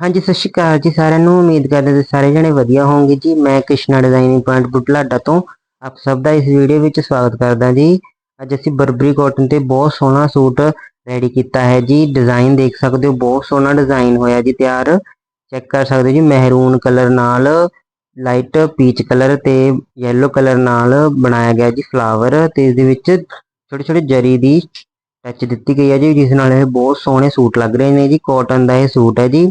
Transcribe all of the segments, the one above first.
ਹਾਂਜੀ, ਸਤਿ ਸ਼੍ਰੀ ਅਕਾਲ ਜੀ ਸਾਰਿਆਂ ਨੂੰ। ਉਮੀਦ ਕਰਦੇ ਹਾਂ ਸਾਰੇ ਜਣੇ ਵਧੀਆ ਹੋਵੋਗੇ ਜੀ। ਮੈਂ ਕ੍ਰਿਸ਼ਨਾ ਡਿਜ਼ਾਈਨਿੰਗ ਪੁਆਇੰਟ ਬੁੱਢਲਾਡਾ ਤੋਂ ਆਪ ਸਭ ਦਾ ਇਸ ਵੀਡੀਓ ਵਿੱਚ ਸਵਾਗਤ ਕਰਦਾ ਜੀ। ਅੱਜ ਅਸੀਂ ਬਰਬਰੀ ਕਾਟਨ ਤੇ ਬਹੁਤ ਸੋਹਣਾ ਸੂਟ ਰੈਡੀ ਕੀਤਾ ਹੈ ਜੀ। ਡਿਜ਼ਾਈਨ ਦੇਖ ਸਕਦੇ ਹੋ, ਬਹੁਤ ਸੋਹਣਾ ਡਿਜ਼ਾਈਨ ਹੋਇਆ ਜੀ, ਤਿਆਰ। ਚੈੱਕ ਕਰ ਸਕਦੇ ਹੋ ਜੀ ਮਹਿਰੂਨ ਕਲਰ ਨਾਲ ਲਾਈਟ ਪੀਚ ਕਲਰ ਤੇ ਯੈਲੋ ਕਲਰ ਨਾਲ ਬਣਾਇਆ ਗਿਆ ਜੀ ਫਲਾਵਰ ਤੇ ਇਸ ਦੇ ਵਿੱਚ ਛੋਟੇ ਛੋਟੇ ਜਰੀ ਦੀ ਟੱਚ ਦਿੱਤੀ ਗਈ ਹੈ ਜੀ, ਜਿਸ ਨਾਲ ਇਹ ਬਹੁਤ ਸੋਹਣੇ ਸੂਟ ਲੱਗ ਰਹੇ ਨੇ ਜੀ। ਕਾਟਨ ਦਾ ਇਹ ਸੂਟ ਹੈ ਜੀ।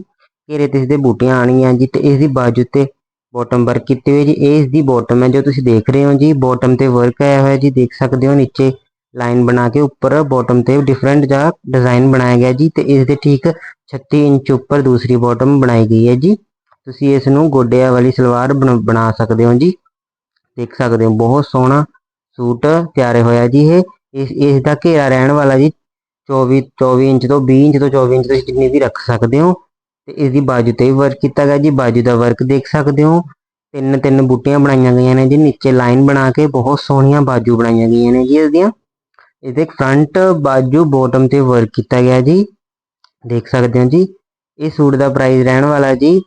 ਘੇਰੇ ਤੇ ਇਸਦੇ ਬੂਟੀਆਂ ਆਣੀਆਂ ਜੀ ਤੇ ਇਸ ਦੀ ਬਾਜੂ ਤੇ ਬਾਟਮ ਵਰਕ ਕੀਤੀ ਹੋਈ ਜੀ। ਇਹ ਇਸ ਦੀ ਬਾਟਮ ਹੈ ਜੋ ਤੁਸੀਂ ਦੇਖ ਰਹੇ ਹੋ ਜੀ। ਬਾਟਮ ਤੇ ਵਰਕ ਆਇਆ ਹੋਇਆ ਜੀ। ਦੇਖ ਸਕਦੇ ਹੋ ਨੀਚੇ ਲਾਈਨ ਬਣਾ ਕੇ ਉੱਪਰ ਬਾਟਮ ਤੇ ਡਿਫਰੈਂਟ ਜਾਂ ਡਿਜ਼ਾਈਨ ਬਣਾਇਆ ਗਿਆ ਜੀ ਤੇ ਇਸ ਦੇ ਠੀਕ 36 ਇੰਚ ਉੱਪਰ ਦੂਸਰੀ ਬਾਟਮ ਬਣਾਈ ਗਈ ਹੈ ਜੀ। ਤੁਸੀਂ ਇਸ ਨੂੰ ਗੋਡਿਆਂ ਵਾਲੀ ਸਲਵਾਰ ਬਣ- ਬਣਾ ਸਕਦੇ ਹੋ ਜੀ। ਦੇਖ ਸਕਦੇ ਹੋ ਬਹੁਤ ਸੋਹਣਾ ਸੂਟ ਤਿਆਰ ਹੋਇਆ ਜੀ ਇਹ। ਇਸ ਇਸ ਦਾ ਘੇਰਾ ਰਹਿਣ ਵਾਲਾ ਜੀ 24 24 ਇੰਚ ਤੋਂ 20 ਇੰਚ ਤੋਂ 24 ਇੰਚ ਤੁਸੀਂ ਜਿੰਨੀ ਵੀ ਰੱਖ ਸਕਦੇ ਹੋ। ਤੇ ਇਸ ਦੀ ਬਾਜੂ ਤੇ ਵੀ ਵਰਕ ਕੀਤਾ ਗਿਆ ਜੀ। ਬਾਜੂ ਦਾ ਵਰਕ ਦੇਖ ਸਕਦੇ ਹੋ। ਤਿੰਨ ਤਿੰਨ ਬੂਟੀਆਂ ਬਣਾਈਆਂ ਗਈਆਂ ਨੇ ਜੀ। ਨੀਚੇ ਲਾਈਨ ਬਣਾ ਕੇ ਬਹੁਤ ਸੋਹਣੀਆਂ ਬਾਜੂ ਬਣਾਈਆਂ ਗਈਆਂ ਨੇ ਜੀ ਇਸ ਦੀਆਂ ਇਹਦੇ ਫਰੰਟ ਬਾਜੂ ਬੋਟਮ ਤੇ ਵਰਕ ਕੀਤਾ ਗਿਆ ਜੀ। ਦੇਖ ਸਕਦੇ ਹੋ ਜੀ। ਇਹ ਸੂਟ ਦਾ ਪ੍ਰਾਈਸ ਰਹਿਣ ਵਾਲਾ ਜੀ।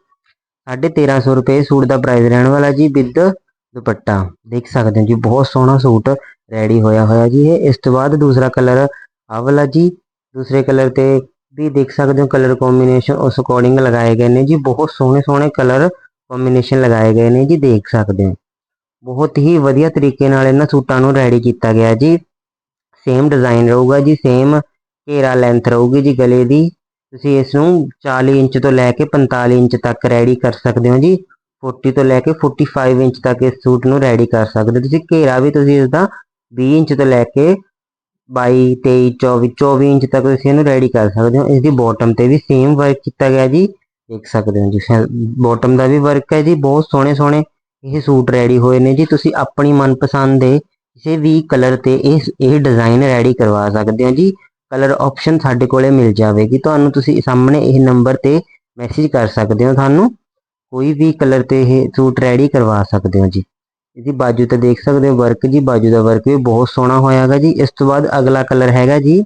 1350 ਰੁਪਏ ਸੂਟ ਦਾ ਪ੍ਰਾਈਸ ਰਹਿਣ ਵਾਲਾ ਜੀ ਵਿਦ ਦੁਪੱਟਾ। ਦੇਖ ਸਕਦੇ ਹੋ ਜੀ, ਬਹੁਤ ਸੋਹਣਾ ਸੂਟ ਰੈਡੀ ਹੋਇਆ ਹੋਇਆ ਜੀ ਇਹ। ਇਸ ਤੋਂ ਬਾਅਦ ਦੂਸਰਾ ਕਲਰ ਆ ਵਾਲਾ ਜੀ। ਦੂਸਰੇ ਕਲਰ ਤੇ ਵੀ ਦੇਖ ਸਕਦੇ ਹੋ ਕਲਰ ਕੰਬੀਨੇਸ਼ਨ ਉਸ ਅਕੋਰਡਿੰਗ ਲਗਾਏ ਗਏ ਨੇ ਜੀ, ਬਹੁਤ ਸੋਹਣੇ ਸੋਹਣੇ ਕਲਰ ਕੰਬੀਨੇਸ਼ਨ ਲਗਾਏ ਗਏ ਨੇ ਜੀ, ਦੇਖ ਸਕਦੇ ਹੋ। ਬਹੁਤ ਹੀ ਵਧੀਆ ਤਰੀਕੇ ਨਾਲ ਇਹਨਾਂ ਸੂਟਾਂ ਨੂੰ ਰੈਡੀ ਕੀਤਾ ਗਿਆ ਜੀ। ਸੇਮ ਡਿਜ਼ਾਈਨ ਰਹੂਗਾ ਜੀ ਸੇਮ ਘੇਰਾ ਲੈਂਥ ਰਹੂਗੀ ਜੀ ਗਲੇ ਦੀ। ਤੁਸੀਂ ਇਸ ਨੂੰ 40 ਇੰਚ ਤੋਂ ਲੈ ਕੇ 45 ਇੰਚ ਤੱਕ ਰੈਡੀ ਕਰ ਸਕਦੇ ਹੋ ਜੀ। 40 ਤੋਂ ਲੈ ਕੇ 45 ਇੰਚ ਤੱਕ ਇਸ ਸੂਟ ਨੂੰ ਰੈਡੀ ਕਰ ਸਕਦੇ ਹੋ। ਤੁਸੀਂ ਘੇਰਾ ਵੀ ਤੁਸੀਂ ਇਸ ਦਾ 20 ਇੰਚ ਤੋਂ ਲੈ ਕੇ 22 23 24 24 ਇੰਚ ਤੱਕ ਤੁਸੀਂ ਇਹਨੂੰ ਰੈਡੀ ਕਰ ਸਕਦੇ ਹੋ। ਇਸ ਦੀ ਬਾਟਮ ਤੇ ਵੀ ਸੇਮ ਵਰਕ ਕੀਤਾ ਗਿਆ ਜੀ। ਦੇਖ ਸਕਦੇ ਹੋ ਜੀ ਬਾਟਮ ਦਾ ਵੀ ਵਰਕ ਹੈ ਜੀ, ਬਹੁਤ ਸੋਹਣੇ ਸੋਹਣੇ ਇਹ ਸੂਟ ਰੈਡੀ ਹੋਏ ਨੇ ਜੀ। ਤੁਸੀਂ ਆਪਣੀ ਮਨਪਸੰਦ ਦੇ ਕਿਸੇ ਵੀ ਕਲਰ ਤੇ ਇਹ ਇਹ ਡਿਜ਼ਾਈਨ ਰੈਡੀ ਕਰਵਾ ਸਕਦੇ ਹੋ ਜੀ। ਕਲਰ ਆਪਸ਼ਨ ਸਾਡੇ ਕੋਲੇ ਮਿਲ ਜਾਵੇਗੀ। ਤੁਹਾਨੂੰ ਤੁਸੀਂ ਸਾਹਮਣੇ ਇਹ ਨੰਬਰ ਤੇ ਮੈਸੇਜ ਕਰ ਸਕਦੇ ਹੋ। ਤੁਹਾਨੂੰ ਕੋਈ ਵੀ ਕਲਰ ਤੇ ਇਹ ਸੂਟ ਰੈਡੀ ਕਰਵਾ ਸਕਦੇ ਹੋ ਜੀ। ਇਹਦੀ ਬਾਜੂ ਤੇ ਦੇਖ ਸਕਦੇ ਹੋ, ਵਰਕ ਜੀ, ਬਾਜੂ ਦਾ ਵਰਕ ਵੀ ਬਹੁਤ ਸੋਹਣਾ ਹੋਇਆਗਾ ਜੀ। ਇਸ ਤੋਂ ਬਾਅਦ ਅਗਲਾ ਕਲਰ ਹੈਗਾ ਜੀ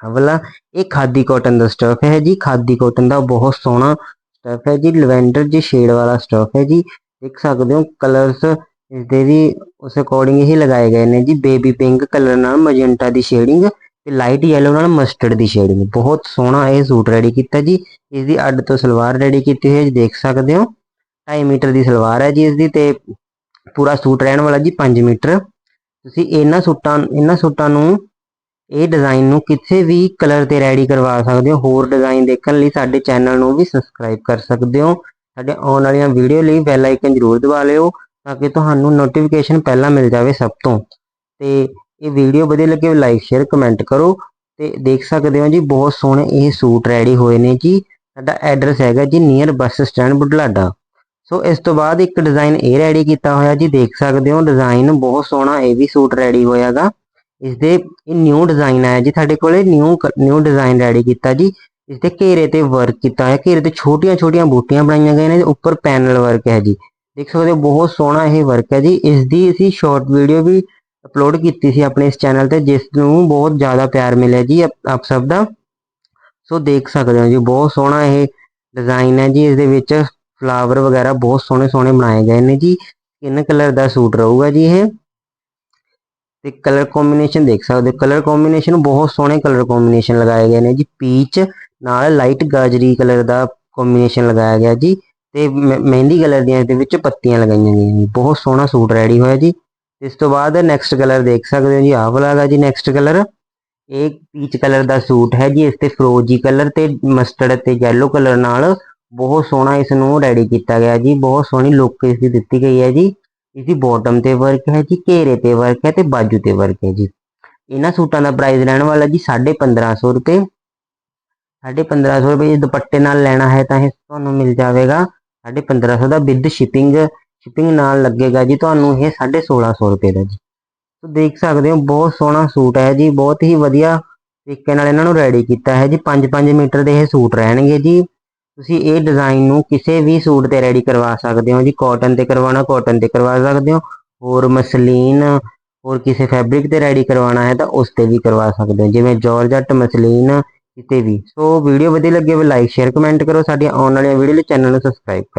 ਅਗਲਾ ਇਹ ਖਾਦੀ ਕਾਟਨ ਦਾ ਸਟਫ ਹੈ ਜੀ, ਖਾਦੀ ਕਾਟਨ ਦਾ ਬਹੁਤ ਸੋਹਣਾ ਸਟਫ ਹੈ ਜੀ ਲਵੈਂਡਰ ਜੀ ਸ਼ੇਡ ਵਾਲਾ ਸਟਫ ਹੈ ਜੀ। ਦੇਖ ਸਕਦੇ ਹੋ ਕਲਰਸ ਇਸ ਦੇ ਵੀ ਉਸ ਅਕੋਰਡਿੰਗ ਹੀ ਲਗਾਏ ਗਏ ਨੇ ਜੀ ਬੇਬੀ ਪਿੰਕ ਕਲਰ ਨਾਲ ਮੈਜੈਂਟਾ ਦੀ ਸ਼ੇਡਿੰਗ ਤੇ ਲਾਈਟ ਯੈਲੋ ਨਾਲ ਮਸਟਰਡ ਦੀ ਸ਼ੇਡਿੰਗ ਬਹੁਤ ਸੋਹਣਾ ਇਹ ਸੂਟ ਰੈਡੀ ਕੀਤਾ ਜੀ। ਇਸ ਦੀ ਅੱਡ ਤੋਂ ਸਲਵਾਰ ਰੈਡੀ ਕੀਤੀ ਹੋਈ ਹੈ ਜੀ ਦੇਖ ਸਕਦੇ ਹੋ। 2.5 ਮੀਟਰ ਦੀ ਸਲਵਾਰ ਹੈ ਜੀ ਇਸ ਦੀ ਤੇ ਪੂਰਾ ਸੂਟ ਰਹਿਣ ਵਾਲਾ ਜੀ 5 ਮੀਟਰ। ਤੁਸੀਂ ਇਹਨਾਂ ਸੂਟਾਂ ਇਹਨਾਂ ਸੂਟਾਂ ਨੂੰ ਇਹ ਡਿਜ਼ਾਈਨ ਨੂੰ ਕਿਸੇ ਵੀ ਕਲਰ ਤੇ ਰੈਡੀ ਕਰਵਾ ਸਕਦੇ ਹੋ। ਹੋਰ ਡਿਜ਼ਾਈਨ ਦੇਖਣ ਲਈ ਸਾਡੇ ਚੈਨਲ ਨੂੰ ਵੀ ਸਬਸਕ੍ਰਾਈਬ ਕਰ ਸਕਦੇ ਹੋ। ਸਾਡੇ ਆਉਣ ਵਾਲੀਆਂ ਵੀਡੀਓ ਲਈ ਬੈਲ ਆਈਕਨ ਜ਼ਰੂਰ ਦਬਾ ਲਿਓ ਤਾਂ ਕਿ ਤੁਹਾਨੂੰ ਨੋਟੀਫਿਕੇਸ਼ਨ ਪਹਿਲਾਂ ਮਿਲ ਜਾਵੇ ਸਭ ਤੋਂ। ਤੇ ਇਹ ਵੀਡੀਓ ਵਧੀਆ ਲੱਗੇ ਲਾਈਕ ਸ਼ੇਅਰ ਕਮੈਂਟ ਕਰੋ। ਤੇ ਦੇਖ ਸਕਦੇ ਹੋ ਜੀ, ਬਹੁਤ ਸੋਹਣੇ ਇਹ ਸੂਟ ਰੈਡੀ ਹੋਏ ਨੇ ਜੀ। ਸਾਡਾ ਐਡਰੈਸ ਹੈਗਾ ਜੀ near bus stand Budhlada. So ਇਸ ਤੋਂ ਬਾਅਦ ਇੱਕ ਡਿਜ਼ਾਈਨ ਇਹ ਰੈਡੀ ਕੀਤਾ ਹੋਇਆ ਜੀ, ਦੇਖ ਸਕਦੇ ਹੋ ਡਿਜ਼ਾਈਨ ਬਹੁਤ ਸੋਹਣਾ ਇਹ ਵੀ ਸੂਟ ਰੈਡੀ ਹੋਇਆਗਾ। ਇਸ ਦੇ ਇਹ ਨਿਊ ਡਿਜ਼ਾਈਨ ਆਇਆ ਜੀ, ਸਾਡੇ ਕੋਲੇ ਨਿਊ ਨਿਊ ਡਿਜ਼ਾਈਨ ਰੈਡੀ ਕੀਤਾ ਜੀ। ਇਸ ਦੇ ਘੇਰੇ ਤੇ ਵਰਕ ਕੀਤਾ ਹੈ ਘੇਰੇ ਤੇ ਛੋਟੀਆਂ ਛੋਟੀਆਂ ਬੂਟੀਆਂ ਬਣਾਈਆਂ ਗਈਆਂ ਨੇ, ਉੱਪਰ ਪੈਨਲ ਵਰਕ ਹੈ ਜੀ। ਦੇਖ ਸਕਦੇ ਹੋ, ਬਹੁਤ ਸੋਹਣਾ ਇਹ ਵਰਕ ਹੈ ਜੀ। ਇਸ ਦੀ ਅਸੀਂ ਸ਼ਾਰਟ ਵੀਡੀਓ ਵੀ ਅਪਲੋਡ ਕੀਤੀ ਸੀ ਆਪਣੇ ਇਸ ਚੈਨਲ ਤੇ, ਜਿਸ ਨੂੰ ਬਹੁਤ ਜ਼ਿਆਦਾ ਪਿਆਰ ਮਿਲਿਆ ਜੀ ਆਪ ਸਭ ਦਾ। ਸੋ ਦੇਖ ਸਕਦੇ ਹੋ ਜੀ, ਬਹੁਤ ਸੋਹਣਾ ਇਹ ਡਿਜ਼ਾਈਨ ਹੈ ਜੀ ਇਸ ਦੇ ਵਿੱਚ ਫਲਾਵਰ ਵਗੈਰਾ ਬਹੁਤ ਸੋਹਣੇ ਸੋਹਣੇ ਬਣਾਏ ਗਏ ਨੇ ਜੀ। ਸਕਿਨ ਕਲਰ ਦਾ ਸੂਟ ਰਹੂਗਾ ਜੀ ਇਹ। ਤੇ ਕਲਰ ਕੰਬੀਨੇਸ਼ਨ ਦੇਖ ਸਕਦੇ ਹੋ। ਕਲਰ ਕੰਬੀਨੇਸ਼ਨ ਬਹੁਤ ਸੋਹਣੇ ਕਲਰ ਕੰਬੀਨੇਸ਼ਨ ਲਗਾਏ ਗਏ ਨੇ ਜੀ। ਪੀਚ ਨਾਲ ਲਾਈਟ ਗਾਜਰੀ ਕਲਰ ਦਾ ਕੰਬੀਨੇਸ਼ਨ ਲਗਾਇਆ ਗਿਆ ਜੀ। ਤੇ ਮ- ਮਹਿੰਦੀ ਕਲਰ ਦੀਆਂ ਇਹਦੇ ਵਿੱਚ ਪੱਤੀਆਂ ਲਗਾਈਆਂ ਗਈਆਂ ਨੇ। ਬਹੁਤ ਸੋਹਣਾ ਸੂਟ ਰੈਡੀ ਹੋਇਆ ਜੀ। ਇਸ ਤੋਂ ਬਾਅਦ ਨੈਕਸਟ ਕਲਰ ਦੇਖ ਸਕਦੇ ਹੋ ਜੀ। ਆਹ ਵਾਲਾ ਹੈਗਾ ਜੀ ਨੈਕਸਟ ਕਲਰ। ਇਹ ਪੀਚ ਕਲਰ ਦਾ ਸੂਟ ਹੈ ਜੀ। ਇਸ ਤੇ ਫਰੋਜੀ ਕਲਰ ਤੇ ਮਸਟਰਡ ਤੇ ਯੈਲੋ ਕਲਰ ਨਾਲ ਬਹੁਤ ਸੋਹਣਾ ਇਸ ਨੂੰ ਰੈਡੀ ਕੀਤਾ ਗਿਆ ਜੀ, ਬਹੁਤ ਸੋਹਣੀ ਲੁੱਕ ਇਸ ਦੀ ਦਿੱਤੀ ਗਈ ਹੈ ਜੀ। ਇਸ ਦੀ ਬਾਟਮ ਤੇ ਵਰਕ ਹੈ ਜੀ, ਘੇਰੇ ਤੇ ਵਰਕ ਹੈ ਤੇ ਬਾਜੂ ਤੇ ਵਰਕ ਹੈ ਜੀ। ਇਹਨਾਂ ਸੂਟਾਂ ਦਾ ਪ੍ਰਾਈਸ ਰਹਿਣ ਵਾਲਾ ਜੀ 1550 ਰੁਪਏ। 1550 ਰੁਪਏ ਜੇ ਦੁਪੱਟੇ ਨਾਲ ਲੈਣਾ ਹੈ ਤਾਂ ਇਹ ਤੁਹਾਨੂੰ ਮਿਲ ਜਾਵੇਗਾ। 1550 ਦਾ ਵਿਦ ਸ਼ਿਪਿੰਗ ਸ਼ਿਪਿੰਗ ਨਾਲ ਲੱਗੇਗਾ ਜੀ ਤੁਹਾਨੂੰ ਇਹ 1650 ਰੁਪਏ ਦਾ ਜੀ। ਸੋ ਦੇਖ ਸਕਦੇ ਹੋ, ਬਹੁਤ ਸੋਹਣਾ ਸੂਟ ਹੈ ਜੀ, ਬਹੁਤ ਹੀ ਵਧੀਆ ਤਰੀਕੇ ਨਾਲ ਇਹਨਾਂ ਨੂੰ ਰੈਡੀ ਕੀਤਾ ਹੈ ਜੀ। 5-5 ਮੀਟਰ ਦੇ ਇਹ ਸੂਟ ਰਹਿਣਗੇ ਜੀ। ਤੁਸੀਂ ਇਹ ਡਿਜ਼ਾਈਨ ਨੂੰ ਕਿਸੇ ਵੀ ਸੂਟ ਤੇ ਰੈਡੀ ਕਰਵਾ ਸਕਦੇ ਹੋ ਜੀ ਕਾਟਨ ਤੇ ਕਰਵਾਉਣਾ ਕਾਟਨ ਤੇ ਕਰਵਾ ਸਕਦੇ ਹੋ, ਹੋਰ ਮਸਲੀਨ, ਹੋਰ ਕਿਸੇ ਫੈਬਰਿਕ ਤੇ ਰੈਡੀ ਕਰਵਾਉਣਾ ਹੈ ਤਾਂ ਉਸ ਤੇ ਵੀ ਕਰਵਾ ਸਕਦੇ ਹੋ, ਜਿਵੇਂ ਜਾਰਜਟ ਮਸਲੀਨ, ਕਿਤੇ ਵੀ। ਸੋ ਵੀਡੀਓ ਵਧੀਆ ਲੱਗੇ ਹੋਵੇ ਲਾਈਕ ਸ਼ੇਅਰ ਕਮੈਂਟ ਕਰੋ, ਸਾਡੀਆਂ ਆਉਣ ਵਾਲੀਆਂ ਵੀਡੀਓ ਲਈ ਚੈਨਲ ਨੂੰ ਸਬਸਕ੍ਰਾਈਬ ਕਰੋ।